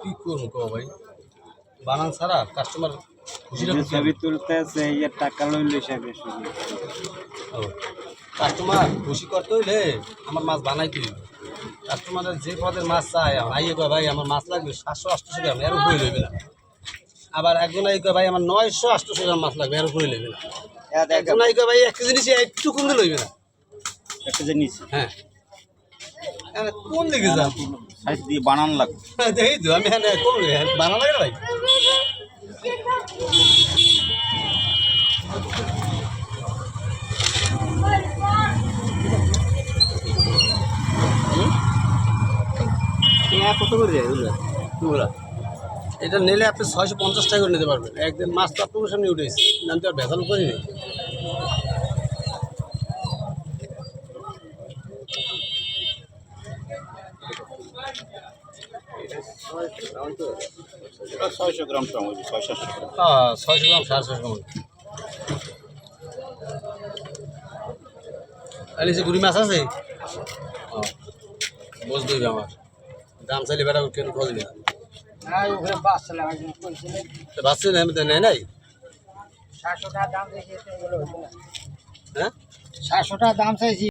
কি করব কো ভাই? বানান ছাড়া কাস্টমার খুশি ছবি তুলতেছে ইয়ে টাকা লইল হিসাবে কাস্টমার খুশি করতে হইলে আমার মাছ বানাই হইবে। কাস্টমারের যে পদের মাছ চায় আমার আইয়ে কয় ভাই আমার মাছ লাগবে সাতশো আটশো গ্রাম এর উপরে লইবে না। আবার একজন আই কয় ভাই আমার নয়শো আটশো গ্রাম মাছ লাগবে এর উপরে লইবে না। একজন আই কয় ভাই এক কেজি নিচে একটু কমতে লইবে না। একটা জিনিস। হ্যাঁ। এখানে কোন দিকে যান? সাইজ দিয়ে বানান লাগবে। দেখি তো আমি এখানে কোন বানা লাগে ভাই? কত করে যায় টুকরা এটা নিলে আপনি ছয়শো পঞ্চাশ টাকা করে নিতে পারবেন। একদিন মাছ তো আপনার সামনে উঠেছি আমি তো আর ভেজাল করিনি ছয়শো গ্রাম সময় ছয় সাতশো গ্রাম। হ্যাঁ ছয়শো গ্রাম সাড়ে ছশো গ্রাম। তাহলে সে গুড়ি মাছ আছে? বুঝ দিবে আমার। দাম চাইলে বেটা কেন খোঁজ নেই বাচ্চা নেই নেই নাই? সাতশো টাকা দাম চাইছি না হ্যাঁ? সাতশো টাকা দাম চাইছি।